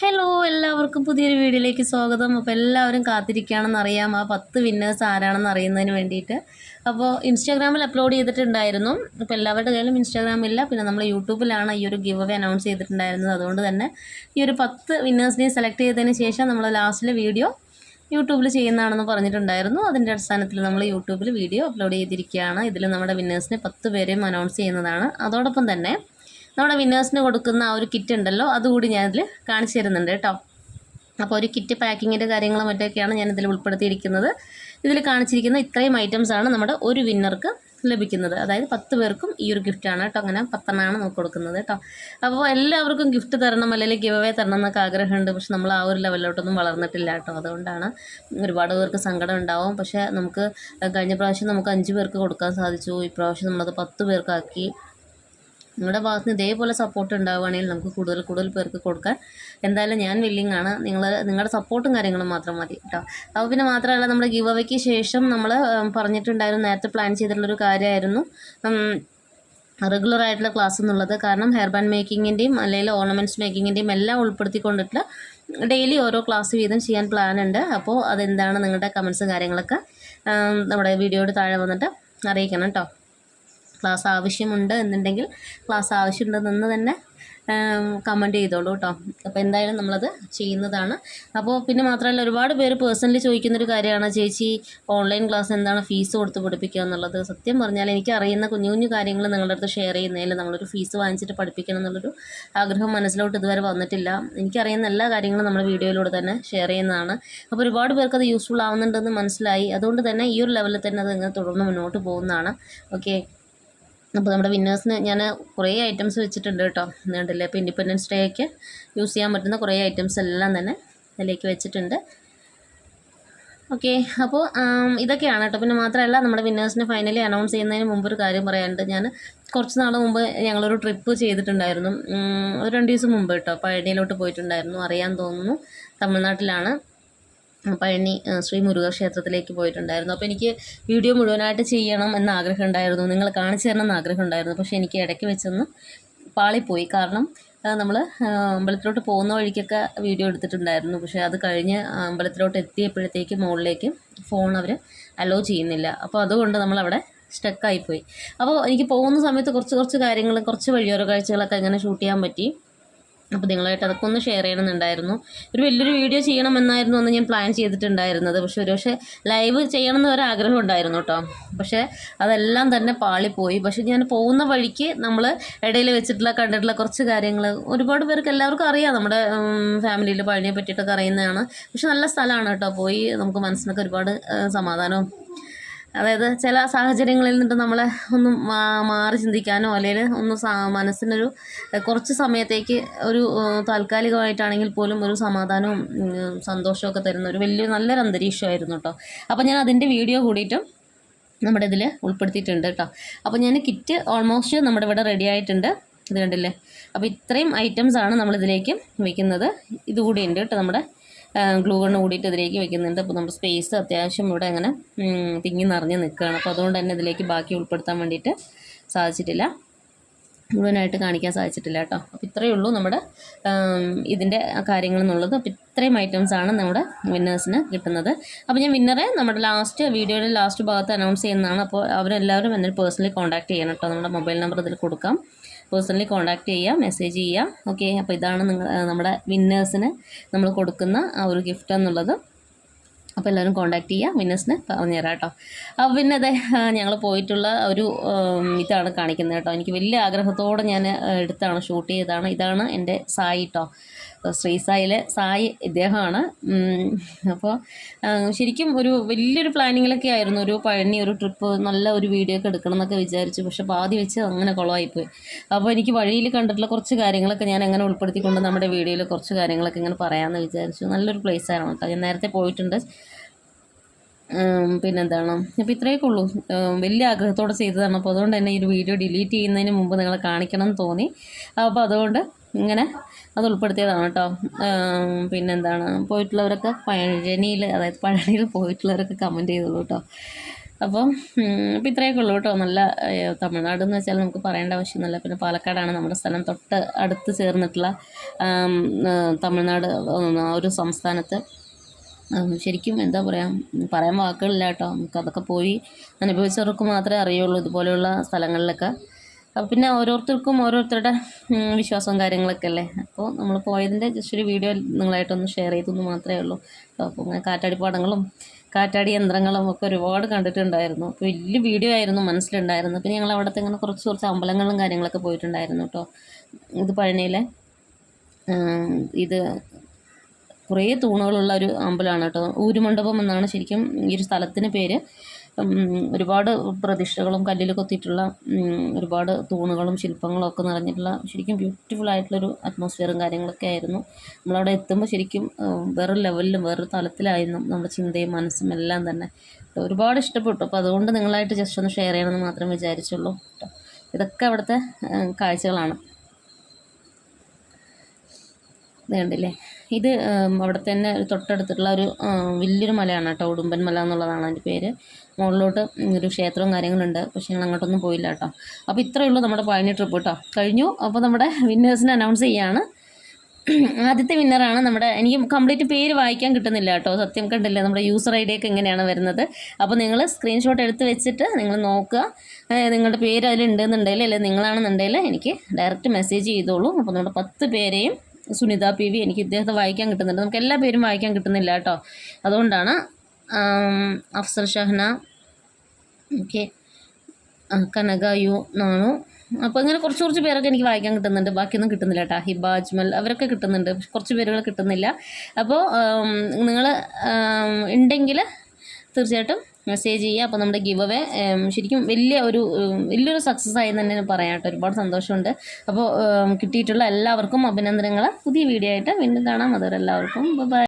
Hello എല്ലാവർക്കും പുതിയൊരു വീഡിയോയിലേക്ക് സ്വാഗതം. അപ്പോൾ എല്ലാവരും കാത്തിരിക്കുകയാണെന്ന് അറിയാം. ആ പത്ത് വിന്നേഴ്സ് ആരാണെന്ന് അറിയുന്നതിന് വേണ്ടിയിട്ട്. അപ്പോൾ ഇൻസ്റ്റാഗ്രാമിൽ അപ്ലോഡ് ചെയ്തിട്ടുണ്ടായിരുന്നു. അപ്പോൾ എല്ലാവരുടെ കയ്യിലും ഇൻസ്റ്റാഗ്രാമില്ല പിന്നെ നമ്മൾ യൂട്യൂബിലാണ് ഈ ഒരു ഗിവ് അവേ അനൗൺസ് ചെയ്തിട്ടുണ്ടായിരുന്നത്. അതുകൊണ്ട് തന്നെ ഈ ഒരു പത്ത് വിന്നേഴ്സിനെ സെലക്ട് ചെയ്തതിന് ശേഷം നമ്മൾ ലാസ്റ്റിലെ വീഡിയോ യൂട്യൂബിൽ ചെയ്യുന്നതാണെന്ന് പറഞ്ഞിട്ടുണ്ടായിരുന്നു. അതിന്റെ അടിസ്ഥാനത്തിൽ നമ്മൾ യൂട്യൂബിൽ വീഡിയോ അപ്ലോഡ് ചെയ്തിരിക്കുകയാണ്. ഇതിൽ നമ്മുടെ വിന്നേഴ്സിനെ പത്ത് പേരെയും അനൗൺസ് ചെയ്യുന്നതാണ്. അതോടൊപ്പം തന്നെ നമ്മുടെ വിന്നേഴ്സിന് കൊടുക്കുന്ന ആ ഒരു കിറ്റ് ഉണ്ടല്ലോ അതുകൂടി ഞാനിതിൽ കാണിച്ചു തരുന്നുണ്ട് കേട്ടോ. അപ്പോൾ ഒരു കിറ്റ് പാക്കിങ്ങിന്റെ കാര്യങ്ങളും മറ്റൊക്കെയാണ് ഞാനിതിൽ ഉൾപ്പെടുത്തിയിരിക്കുന്നത്. ഇതിൽ കാണിച്ചിരിക്കുന്ന ഇത്രയും ഐറ്റംസ് ആണ് നമ്മുടെ ഒരു വിന്നർക്ക് ലഭിക്കുന്നത്. അതായത് പത്ത് പേർക്കും ഈ ഒരു ഗിഫ്റ്റാണ് കേട്ടോ. അങ്ങനെ പത്തെണ്ണമാണ് നമുക്ക് കൊടുക്കുന്നത് കേട്ടോ. അപ്പോൾ എല്ലാവർക്കും ഗിഫ്റ്റ് തരണം അല്ലെങ്കിൽ ഗിവ് അവേ തരണം എന്നൊക്കെ ആഗ്രഹമുണ്ട്. പക്ഷെ നമ്മൾ ആ ഒരു ലെവലിലോട്ടൊന്നും വളർന്നിട്ടില്ല കേട്ടോ. അതുകൊണ്ടാണ് ഒരുപാട് പേർക്ക് സങ്കടം ഉണ്ടാവും. പക്ഷേ നമുക്ക് കഴിഞ്ഞ പ്രാവശ്യം നമുക്ക് അഞ്ച് പേർക്ക് കൊടുക്കാൻ സാധിച്ചു. ഇപ്രാവശ്യം നമ്മളത് പത്ത് പേർക്കാക്കി. നിങ്ങളുടെ ഭാഗത്ത് നിന്ന് ഇതേപോലെ സപ്പോർട്ട് ഉണ്ടാവുകയാണെങ്കിൽ നമുക്ക് കൂടുതൽ കൂടുതൽ പേർക്ക് കൊടുക്കാൻ എന്തായാലും ഞാൻ വില്ലിങ് ആണ്. നിങ്ങൾ നിങ്ങളുടെ സപ്പോർട്ടും കാര്യങ്ങളും മാത്രം മതി കേട്ടോ. അപ്പോൾ പിന്നെ മാത്രമല്ല നമ്മുടെ ഗിവ് അവയ്ക്ക് ശേഷം നമ്മൾ പറഞ്ഞിട്ടുണ്ടായിരുന്നു നേരത്തെ പ്ലാൻ ചെയ്തിട്ടുള്ളൊരു കാര്യമായിരുന്നു. റെഗുലർ ആയിട്ടുള്ള ക്ലാസ് എന്നുള്ളത്. കാരണം ഹെയർ ബാൻഡ് മേക്കിങ്ങിന്റെയും അല്ലെങ്കിൽ ഓർണമെന്റ്സ് മേക്കിങ്ങിന്റെയും എല്ലാം ഉൾപ്പെടുത്തിക്കൊണ്ടിട്ടുള്ള ഡെയിലി ഓരോ ക്ലാസ് വീതം ചെയ്യാൻ പ്ലാൻ ഉണ്ട്. അപ്പോൾ അതെന്താണ് നിങ്ങളുടെ കമൻസും കാര്യങ്ങളൊക്കെ നമ്മുടെ വീഡിയോയുടെ താഴെ വന്നിട്ട് അറിയിക്കണം കേട്ടോ. ക്ലാസ് ആവശ്യമുണ്ട് എന്നുണ്ടെങ്കിൽ ക്ലാസ് ആവശ്യമുണ്ടെന്ന് തന്നെ കമന്റ് ചെയ്തോളൂ കേട്ടോ അപ്പോൾ എന്തായാലും നമ്മളത് ചെയ്യുന്നതാണ്. അപ്പോൾ പിന്നെ മാത്രമല്ല ഒരുപാട് പേര് പേഴ്സണലി ചോദിക്കുന്നൊരു കാര്യമാണ് ചേച്ചി ഓൺലൈൻ ക്ലാസ് എന്താണ് ഫീസ് കൊടുത്ത് പഠിപ്പിക്കുക എന്നുള്ളത്? സത്യം പറഞ്ഞാൽ എനിക്ക് അറിയുന്ന കുഞ്ഞു കുഞ്ഞു കാര്യങ്ങൾ നിങ്ങളുടെ അടുത്ത് ഷെയർ ചെയ്യുന്നതിൽ നമ്മളൊരു ഫീസ് വാങ്ങിച്ചിട്ട് പഠിപ്പിക്കണം എന്നുള്ളൊരു ആഗ്രഹം മനസ്സിലോട്ട് ഇതുവരെ വന്നിട്ടില്ല. എനിക്കറിയുന്ന എല്ലാ കാര്യങ്ങളും നമ്മൾ വീഡിയോയിലൂടെ തന്നെ ഷെയർ ചെയ്യുന്നതാണ്. അപ്പോൾ ഒരുപാട് പേർക്ക് അത് യൂസ്ഫുൾ ആവുന്നുണ്ടെന്ന് മനസ്സിലായി. അതുകൊണ്ട് തന്നെ ഈ ഒരു ലെവലിൽ തന്നെ അത് ഇങ്ങനെ തുടർന്ന് മുന്നോട്ട് പോകുന്നതാണ്. ഓക്കെ അപ്പോൾ നമ്മുടെ വിന്നേഴ്സിന് ഞാൻ കുറേ ഐറ്റംസ് വെച്ചിട്ടുണ്ട് കേട്ടോ. നീണ്ടില്ല അപ്പോൾ ഇൻഡിപെൻഡൻസ് ഡേക്ക് യൂസ് ചെയ്യാൻ പറ്റുന്ന കുറേ ഐറ്റംസ് എല്ലാം തന്നെ അതിലേക്ക് വെച്ചിട്ടുണ്ട്. ഓക്കെ അപ്പോൾ ഇതൊക്കെയാണ് കേട്ടോ. പിന്നെ മാത്രമല്ല നമ്മുടെ വിന്നേഴ്സിനെ ഫൈനലി അനൗൺസ് ചെയ്യുന്നതിന് മുമ്പ് ഒരു കാര്യം പറയാനുണ്ട്. ഞാൻ കുറച്ച് നാൾ മുമ്പ് ഞങ്ങളൊരു ട്രിപ്പ് ചെയ്തിട്ടുണ്ടായിരുന്നു. ഒരു രണ്ട് ദിവസം മുമ്പ് കേട്ടോ. പഴനിയിലോട്ട് പോയിട്ടുണ്ടായിരുന്നു. അറിയാൻ തോന്നുന്നു. തമിഴ്നാട്ടിലാണ്. പഴനി ശ്രീ മുരുക ക്ഷേത്രത്തിലേക്ക് പോയിട്ടുണ്ടായിരുന്നു. അപ്പോൾ എനിക്ക് വീഡിയോ മുഴുവനായിട്ട് ചെയ്യണം എന്ന ആഗ്രഹം ഉണ്ടായിരുന്നു നിങ്ങൾ കാണിച്ചു തരണം എന്ന ആഗ്രഹം ഉണ്ടായിരുന്നു പക്ഷേ എനിക്ക് ഇടയ്ക്ക് വെച്ചൊന്ന് പാളിപ്പോയി. കാരണം നമ്മൾ അമ്പലത്തിലോട്ട് പോകുന്ന വഴിക്കൊക്കെ വീഡിയോ എടുത്തിട്ടുണ്ടായിരുന്നു. പക്ഷേ അത് കഴിഞ്ഞ് അമ്പലത്തിലോട്ട് എത്തിയപ്പോഴത്തേക്ക് മുകളിലേക്ക് ഫോൺ അവർ അലോ ചെയ്യുന്നില്ല. അപ്പോൾ അതുകൊണ്ട് നമ്മളവിടെ സ്റ്റക്കായിപ്പോയി. അപ്പോൾ എനിക്ക് പോകുന്ന സമയത്ത് കുറച്ച് കുറച്ച് കാര്യങ്ങൾ കുറച്ച് വഴിയോര കാഴ്ചകളൊക്കെ എങ്ങനെ ഷൂട്ട് ചെയ്യാൻ പറ്റി. അപ്പോൾ നിങ്ങളായിട്ട് അതൊക്കെ ഒന്ന് ഷെയർ ചെയ്യണമെന്നുണ്ടായിരുന്നു. ഒരു വലിയൊരു വീഡിയോ ചെയ്യണമെന്നായിരുന്നു അന്ന് ഞാൻ പ്ലാൻ ചെയ്തിട്ടുണ്ടായിരുന്നത്. പക്ഷെ ഒരു പക്ഷേ ലൈവ് ചെയ്യണമെന്ന് ഒരു ആഗ്രഹം ഉണ്ടായിരുന്നു കേട്ടോ പക്ഷേ അതെല്ലാം തന്നെ പാളിപ്പോയി. പക്ഷെ ഞാൻ പോകുന്ന വഴിക്ക് നമ്മൾ ഇടയിൽ വെച്ചിട്ടുള്ള കണ്ടിട്ടുള്ള കുറച്ച് കാര്യങ്ങൾ ഒരുപാട് പേർക്ക് എല്ലാവർക്കും അറിയാം. നമ്മുടെ ഫാമിലിയിൽ പഴനിയെ പറ്റിയിട്ടൊക്കെ അറിയുന്നതാണ്. പക്ഷെ നല്ല സ്ഥലമാണ് കേട്ടോ പോയി നമുക്ക് മനസ്സിനൊക്കെ ഒരുപാട് സമാധാനവും അതായത് ചില സാഹചര്യങ്ങളിൽ നിന്നിട്ട് നമ്മളെ ഒന്ന് മാറി ചിന്തിക്കാനോ അല്ലെങ്കിൽ ഒന്ന് മനസ്സിനൊരു കുറച്ച് സമയത്തേക്ക് ഒരു താൽക്കാലികമായിട്ടാണെങ്കിൽ പോലും ഒരു സമാധാനവും സന്തോഷമൊക്കെ തരുന്ന ഒരു വലിയ നല്ലൊരു അന്തരീക്ഷമായിരുന്നു കേട്ടോ. അപ്പോൾ ഞാൻ അതിന്റെ വീഡിയോ കൂടിയിട്ടും നമ്മുടെ ഇതിൽ ഉൾപ്പെടുത്തിയിട്ടുണ്ട് കേട്ടോ. അപ്പോൾ ഞാൻ കിറ്റ് ഓൾമോസ്റ്റ് നമ്മുടെ ഇവിടെ റെഡി ആയിട്ടുണ്ട്. ഇത് കണ്ടില്ലേ? അപ്പോൾ ഇത്രയും ഐറ്റംസാണ് നമ്മളിതിലേക്ക് വയ്ക്കുന്നത് ഇതുകൂടി ഉണ്ട് കേട്ടോ നമ്മുടെ ഗ്ലൂ ഗണ്ണ് കൂടിയിട്ട് ഇതിലേക്ക് വെക്കുന്നുണ്ട്. അപ്പോൾ നമ്മുടെ സ്പേസ് അത്യാവശ്യം ഇവിടെ അങ്ങനെ തിങ്ങി നിറഞ്ഞ് നിൽക്കുകയാണ്. അപ്പോൾ അതുകൊണ്ട് തന്നെ ഇതിലേക്ക് ബാക്കി ഉൾപ്പെടുത്താൻ വേണ്ടിയിട്ട് സാധിച്ചിട്ടില്ല. മുഴുവനായിട്ട് കാണിക്കാൻ സാധിച്ചിട്ടില്ല കേട്ടോ. അപ്പോൾ ഇത്രയേ ഉള്ളൂ നമ്മുടെ ഇതിന്റെ കാര്യങ്ങൾ എന്നുള്ളത്. അപ്പോൾ ഇത്രയും ഐറ്റംസാണ് നമ്മുടെ വിന്നേഴ്സിന് കിട്ടുന്നത്. അപ്പോൾ ഞാൻ വിന്നറെ നമ്മുടെ ലാസ്റ്റ് വീഡിയോയുടെ ലാസ്റ്റ് ഭാഗത്ത് അനൗൺസ് ചെയ്യുന്നതാണ്. അപ്പോൾ അവരെല്ലാവരും എന്നെ പേഴ്സണലി കോൺടാക്ട് ചെയ്യണം കേട്ടോ. നമ്മുടെ മൊബൈൽ നമ്പർ ഇതിൽ കൊടുക്കാം. പേഴ്സണലി കോൺടാക്റ്റ് ചെയ്യാം മെസ്സേജ് ചെയ്യാം ഓക്കെ അപ്പോൾ ഇതാണ് നിങ്ങൾ നമ്മുടെ വിന്നേഴ്സിന് നമ്മൾ കൊടുക്കുന്ന ആ ഒരു ഗിഫ്റ്റ് എന്നുള്ളത്. അപ്പോൾ എല്ലാവരും കോൺടാക്ട് ചെയ്യുക വിന്നേഴ്സിന് പറഞ്ഞുതരാം കേട്ടോ. അപ്പോൾ പിന്നെ അതെ ഞങ്ങൾ പോയിട്ടുള്ള ഒരു ഇതാണ് കാണിക്കുന്നത് കേട്ടോ. എനിക്ക് വലിയ ആഗ്രഹത്തോടെ ഞാൻ എടുത്താണ് ഷൂട്ട് ചെയ്തതാണ്. ഇതാണ് എന്റെ സായി കേട്ടോ ശ്രീസായിലെ സായി ഇദ്ദേഹമാണ്. അപ്പോൾ ശരിക്കും ഒരു വലിയൊരു പ്ലാനിങ്ങിലൊക്കെ ആയിരുന്നു. ഒരു പഴനി ഒരു ട്രിപ്പ് നല്ല ഒരു വീഡിയോ ഒക്കെ എടുക്കണം എന്നൊക്കെ വിചാരിച്ചു. പക്ഷെ പാതി വെച്ച് അങ്ങനെ കുളമായിപ്പോയി അപ്പോൾ എനിക്ക് വഴിയിൽ കണ്ടിട്ടുള്ള കുറച്ച് കാര്യങ്ങളൊക്കെ ഞാൻ അങ്ങനെ ഉൾപ്പെടുത്തിക്കൊണ്ട് നമ്മുടെ വീഡിയോയിൽ കുറച്ച് കാര്യങ്ങളൊക്കെ ഇങ്ങനെ പറയാമെന്ന് വിചാരിച്ചു. നല്ലൊരു പ്ലേസ് ആണ് കേട്ടോ. ഞാൻ നേരത്തെ പോയിട്ടുണ്ട്. പിന്നെന്താണ്? അപ്പോൾ ഇത്രയൊക്കെ ഉള്ളൂ. വലിയ ആഗ്രഹത്തോടെ ചെയ്തതാണ്. അപ്പോൾ അതുകൊണ്ട് തന്നെ ഈ ഒരു വീഡിയോ ഡിലീറ്റ് ചെയ്യുന്നതിന് മുമ്പ് നിങ്ങളെ കാണിക്കണം എന്ന് തോന്നി. അപ്പോൾ അതുകൊണ്ട് ഇങ്ങനെ അത് ഉൾപ്പെടുത്തിയതാണ് കേട്ടോ. പിന്നെന്താണ്? പോയിട്ടുള്ളവരൊക്കെ പഴനിയിൽ അതായത് പഴനിയിൽ പോയിട്ടുള്ളവരൊക്കെ കമന്റ് ചെയ്തോളൂ കേട്ടോ. അപ്പം അപ്പോൾ ഇത്രയൊക്കെ ഉള്ളൂ കേട്ടോ. നല്ല തമിഴ്നാട് എന്ന് വെച്ചാൽ നമുക്ക് പറയേണ്ട ആവശ്യമൊന്നുമില്ല. പിന്നെ പാലക്കാടാണ് നമ്മുടെ സ്ഥലം. തൊട്ട് അടുത്ത് ചേർന്നിട്ടുള്ള തമിഴ്നാട് ആ ഒരു സംസ്ഥാനത്ത്. ശരിക്കും എന്താ പറയുക പറയാൻ വാക്കുകളില്ല കേട്ടോ. നമുക്ക് അതൊക്കെ പോയി അനുഭവിച്ചവർക്ക് മാത്രമേ അറിയുള്ളൂ ഇതുപോലെയുള്ള സ്ഥലങ്ങളിലൊക്കെ. അപ്പോൾ പിന്നെ ഓരോരുത്തർക്കും ഓരോരുത്തരുടെ വിശ്വാസവും കാര്യങ്ങളൊക്കെ അല്ലേ? അപ്പോൾ നമ്മൾ പോയതിന്റെ ജസ്റ്റ് ഒരു വീഡിയോ നിങ്ങളായിട്ടൊന്ന് ഷെയർ ചെയ്തെന്ന് മാത്രമേ ഉള്ളൂ. അപ്പോൾ ഇങ്ങനെ കാറ്റാടിപ്പാടങ്ങളും കാറ്റാടി യന്ത്രങ്ങളും ഒക്കെ ഒരുപാട് കണ്ടിട്ടുണ്ടായിരുന്നു. അപ്പോൾ വലിയ വീഡിയോ ആയിരുന്നു മനസ്സിലുണ്ടായിരുന്നു പിന്നെ ഞങ്ങൾ അവിടുത്തെ ഇങ്ങനെ കുറച്ച് കുറച്ച് അമ്പലങ്ങളും കാര്യങ്ങളൊക്കെ പോയിട്ടുണ്ടായിരുന്നു കേട്ടോ. ഇത് പഴനിയിലെ ഇത് കുറേ തൂണുകളുള്ള ഒരു അമ്പലമാണ് കേട്ടോ. ഊരുമണ്ഡപം എന്നാണ് ശരിക്കും ഈ ഒരു സ്ഥലത്തിന് പേര്. ഒരുപാട് പ്രതിഷ്ഠകളും കല്ലിൽ കൊത്തിയിട്ടുള്ള ഒരുപാട് തൂണുകളും ശില്പങ്ങളും ഒക്കെ നിറഞ്ഞിട്ടുള്ള ശരിക്കും ബ്യൂട്ടിഫുൾ ആയിട്ടുള്ളൊരു അറ്റ്മോസ്ഫിയറും കാര്യങ്ങളൊക്കെ ആയിരുന്നു. നമ്മളവിടെ എത്തുമ്പോൾ ശരിക്കും വേറെ ലെവലിലും വേറൊരു തലത്തിലായിരുന്നു നമ്മുടെ ചിന്തയും മനസ്സും എല്ലാം തന്നെ. ഒരുപാട് ഇഷ്ടപ്പെട്ടു. അപ്പോൾ അതുകൊണ്ട് നിങ്ങളായിട്ട് ജസ്റ്റ് ഒന്ന് ഷെയർ ചെയ്യണമെന്ന് മാത്രമേ വിചാരിച്ചുള്ളൂ. ഇതൊക്കെ അവിടുത്തെ കാഴ്ചകളാണ്. കണ്ടില്ലേ ഇത് അവിടെ തന്നെ തൊട്ടടുത്തുള്ള ഒരു വലിയൊരു മലയാണ് കേട്ടോ ഉടുമ്പൻ മല എന്നുള്ളതാണ് അതിന്റെ പേര്. മുകളിലോട്ട് ഒരു ക്ഷേത്രവും കാര്യങ്ങളുണ്ട് പക്ഷേ ഞങ്ങൾ അങ്ങോട്ടൊന്നും പോയില്ല കേട്ടോ. അപ്പോൾ ഇത്രയേ ഉള്ളൂ നമ്മുടെ പഴനി ട്രിപ്പ് കേട്ടോ. കഴിഞ്ഞു. അപ്പോൾ നമ്മുടെ വിന്നേഴ്സിനെ അനൗൺസ് ചെയ്യാണ്. ആദ്യത്തെ വിന്നറാണ് നമ്മുടെ എനിക്ക് കംപ്ലീറ്റ് പേര് വായിക്കാൻ കിട്ടുന്നില്ല കേട്ടോ. സത്യം കണ്ടില്ലേ നമ്മുടെ യൂസർ ഐ ഡി ഒക്കെ എങ്ങനെയാണ് വരുന്നത്. അപ്പോൾ നിങ്ങൾ സ്ക്രീൻഷോട്ട് എടുത്ത് വെച്ചിട്ട് നിങ്ങൾ നോക്കുക. നിങ്ങളുടെ പേര് അതിലുണ്ടെന്നുണ്ടെങ്കിൽ അല്ലെങ്കിൽ നിങ്ങളാണെന്നുണ്ടെങ്കിൽ എനിക്ക് ഡയറക്റ്റ് മെസ്സേജ് ചെയ്തോളൂ. അപ്പോൾ നമ്മുടെ പത്ത് പേരെയും സുനിത പി വി എനിക്ക് ഇദ്ദേഹത്തെ വായിക്കാൻ കിട്ടുന്നുണ്ട്. നമുക്ക് എല്ലാ പേരും വായിക്കാൻ കിട്ടുന്നില്ല കേട്ടോ. അതുകൊണ്ടാണ് അഫ്സർ ഷഹ്ന ഓക്കെ കനക യു നാണു. അപ്പോൾ ഇങ്ങനെ കുറച്ച് കുറച്ച് പേരൊക്കെ എനിക്ക് വായിക്കാൻ കിട്ടുന്നുണ്ട്. ബാക്കിയൊന്നും കിട്ടുന്നില്ല കേട്ടോ. ഹിബ അജ്മൽ അവരൊക്കെ കിട്ടുന്നുണ്ട്. പക്ഷെ കുറച്ച് പേരുകൾ കിട്ടുന്നില്ല. അപ്പോൾ നിങ്ങൾ ഉണ്ടെങ്കിൽ തീർച്ചയായിട്ടും മെസ്സേജ് ചെയ്യുക. അപ്പോൾ നമ്മുടെ ഗിവ് അവേ ശരിക്കും വലിയ ഒരു വലിയൊരു സക്സസ് ആയി തന്നെ പറയാം കേട്ടോ ഒരുപാട് സന്തോഷമുണ്ട്. അപ്പോൾ കിട്ടിയിട്ടുള്ള എല്ലാവർക്കും അഭിനന്ദനങ്ങൾ പുതിയ വീഡിയോ ആയിട്ട് വീണ്ടും കാണാം. അതുവരെ എല്ലാവർക്കും ബൈ